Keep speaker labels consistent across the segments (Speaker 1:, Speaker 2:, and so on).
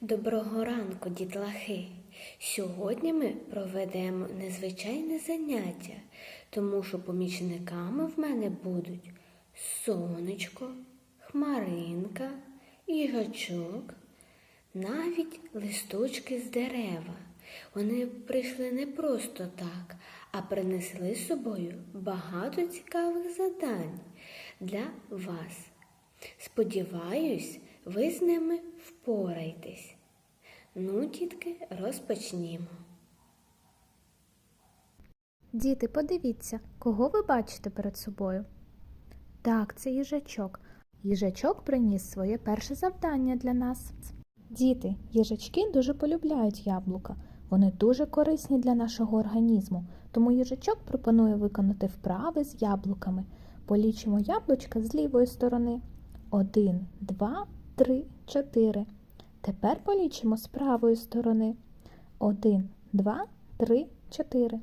Speaker 1: Доброго ранку, дітлахи! Сьогодні ми проведемо незвичайне заняття, тому що помічниками в мене будуть сонечко, хмаринка, їжачок, навіть листочки з дерева. Вони прийшли не просто так, а принесли з собою багато цікавих задань для вас. Сподіваюсь, ви з ними впораєтесь. Ну, дітки, розпочнімо.
Speaker 2: Діти, подивіться, кого ви бачите перед собою? Так, це їжачок. Їжачок приніс своє перше завдання для нас. Діти, їжачки дуже полюбляють яблука. Вони дуже корисні для нашого організму, тому їжачок пропонує виконати вправи з яблуками. Полічимо яблучка з лівої сторони. Один, два, три, чотири. Тепер полічимо з правої сторони. Один, два, три, чотири.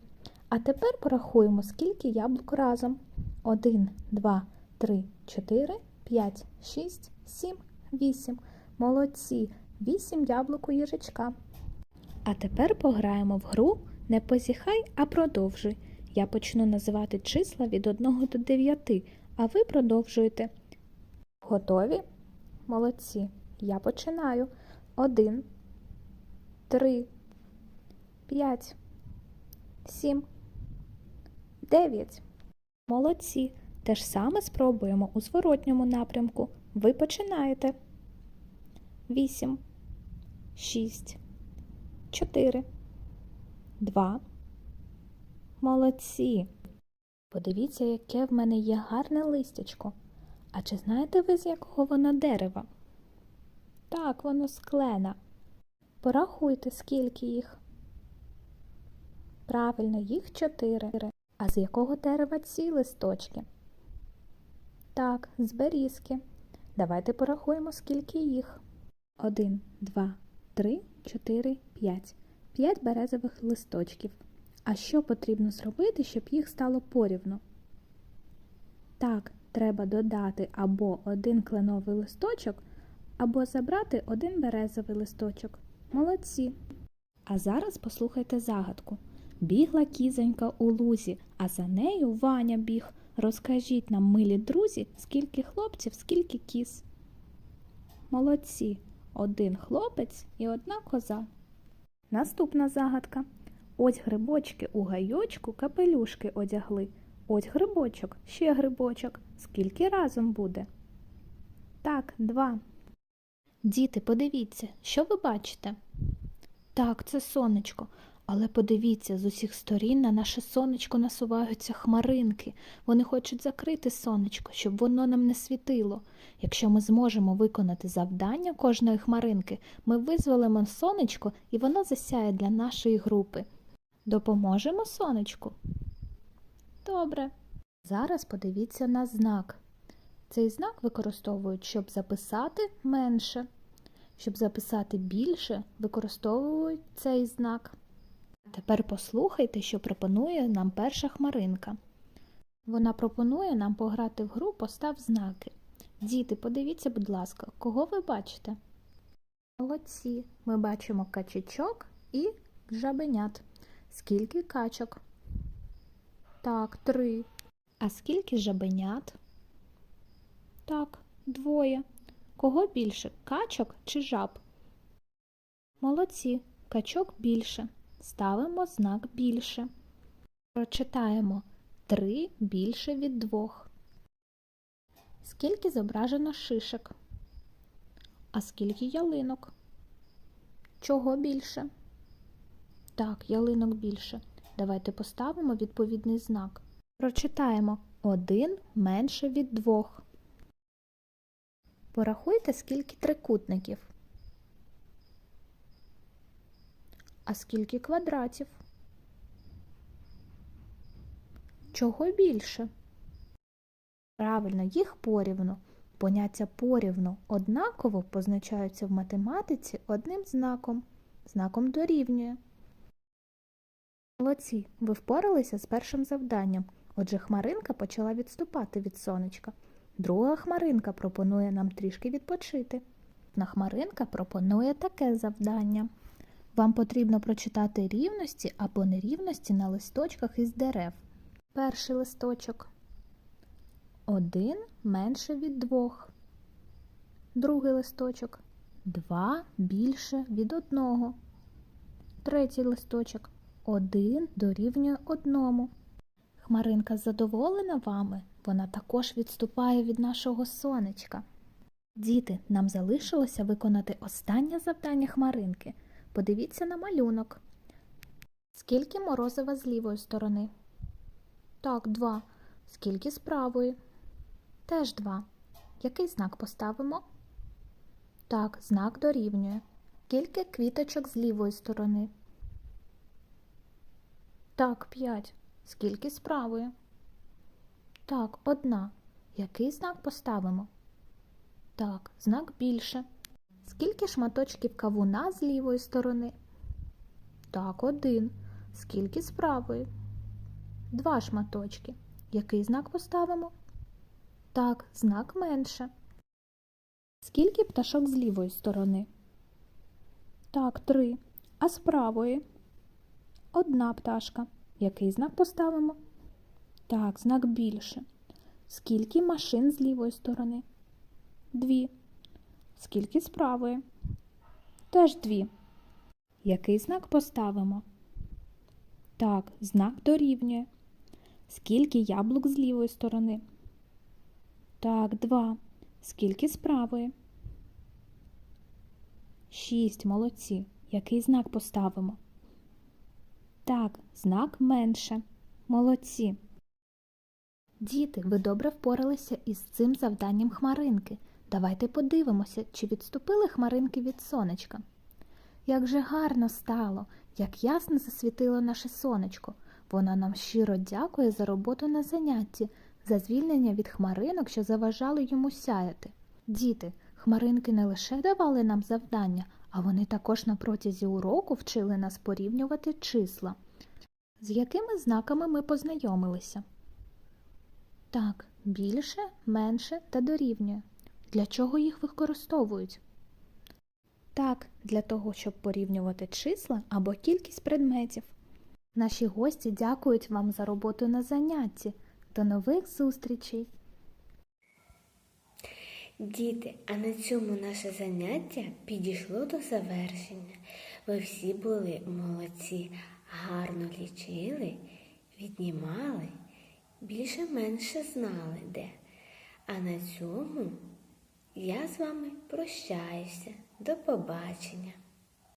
Speaker 2: А тепер порахуємо, скільки яблук разом. Один, два, три, чотири, п'ять, шість, сім, вісім. Молодці. Вісім яблук у їжачка. А тепер пограємо в гру Не позіхай, а продовжуй. Я почну називати числа від 1 до 9, а ви продовжуєте. Готові? Молодці. Я починаю. Один, три, п'ять, сім, дев'ять. Молодці. Те ж саме спробуємо у зворотньому напрямку. Ви починаєте. Вісім, шість, чотири, два. Молодці. Подивіться, яке в мене є гарне листячко. А чи знаєте ви, з якого воно дерева? Так, воно склена. Порахуйте, скільки їх. Правильно, їх чотири. А з якого дерева ці листочки? Так, з берізки. Давайте порахуємо, скільки їх. Один, два, три, чотири, п'ять. П'ять березових листочків. А що потрібно зробити, щоб їх стало порівну? Так, треба додати або один кленовий листочок, або забрати один березовий листочок. Молодці. А зараз послухайте загадку. Бігла кізонька у лузі, а за нею Ваня біг. Розкажіть нам, милі друзі, скільки хлопців, скільки кіз. Молодці. Один хлопець і одна коза. Наступна загадка. Ось грибочки у гайочку капелюшки одягли. Ось грибочок, ще грибочок. Скільки разом буде? Так, два. Діти, подивіться, що ви бачите? Так, це сонечко. Але подивіться, з усіх сторін на наше сонечко насуваються хмаринки. Вони хочуть закрити сонечко, щоб воно нам не світило. Якщо ми зможемо виконати завдання кожної хмаринки, ми визволимо сонечко і воно засяє для нашої групи. Допоможемо сонечку? Добре. Зараз подивіться на знак. Цей знак використовують, щоб записати менше. Щоб записати більше, використовують цей знак. Тепер послухайте, що пропонує нам перша хмаринка. Вона пропонує нам пограти в гру Постав знаки. Діти, подивіться, будь ласка, кого ви бачите? Молодці. Ми бачимо качечок і жабенят. Скільки качок? Так, три. А скільки жабенят? Так, двоє. Кого більше? Качок чи жаб? Молодці. Качок більше. Ставимо знак більше. Прочитаємо три більше від двох. Скільки зображено шишок? А скільки ялинок? Чого більше? Так, ялинок більше. Давайте поставимо відповідний знак. Прочитаємо один менше від двох. Порахуйте, скільки трикутників. А скільки квадратів? Чого більше? Правильно, їх порівну. Поняття порівну однаково позначаються в математиці одним знаком. Знаком дорівнює. Молодці, ви впоралися з першим завданням. Отже, хмаринка почала відступати від сонечка. Друга хмаринка пропонує нам трішки відпочити. Наступна хмаринка пропонує таке завдання. Вам потрібно прочитати рівності або нерівності на листочках із дерев. Перший листочок. Один менше від двох. Другий листочок. Два більше від одного. Третій листочок. Один дорівнює одному. Хмаринка задоволена вами, вона також відступає від нашого сонечка. Діти, нам залишилося виконати останнє завдання хмаринки. Подивіться на малюнок. Скільки морозива з лівої сторони? Так, два. Скільки з правої? Теж два. Який знак поставимо? Так, знак дорівнює. Скільки квіточок з лівої сторони? Так, п'ять. Скільки з? Так, одна. Який знак поставимо? Так, знак більше. Скільки шматочків кавуна з лівої сторони? Так, один. Скільки з? Два шматочки. Який знак поставимо? Так, знак менше. Скільки пташок з лівої сторони? Так, три. А з правої? Одна пташка. Який знак поставимо? Так, знак більше. Скільки машин з лівої сторони? Дві. Скільки з правої? Теж дві. Який знак поставимо? Так, знак дорівнює. Скільки яблук з лівої сторони? Так, два. Скільки з правої? Шість. Молодці. Який знак поставимо? Так, знак менше. Молодці. Діти, ви добре впоралися із цим завданням хмаринки. Давайте подивимося, чи відступили хмаринки від сонечка. Як же гарно стало, як ясно засвітило наше сонечко. Воно нам щиро дякує за роботу на занятті, за звільнення від хмаринок, що заважали йому сяяти. Діти, хмаринки не лише давали нам завдання, а вони також на протязі уроку вчили нас порівнювати числа. З якими знаками ми познайомилися? Так, більше, менше та дорівнює. Для чого їх використовують? Так, для того, щоб порівнювати числа або кількість предметів. Наші гості дякують вам за роботу на занятті. До нових зустрічей!
Speaker 1: Діти, а на цьому наше заняття підійшло до завершення. Ви всі були молодці, гарно лічили, віднімали, більше-менше знали де. А на цьому я з вами прощаюся. До побачення.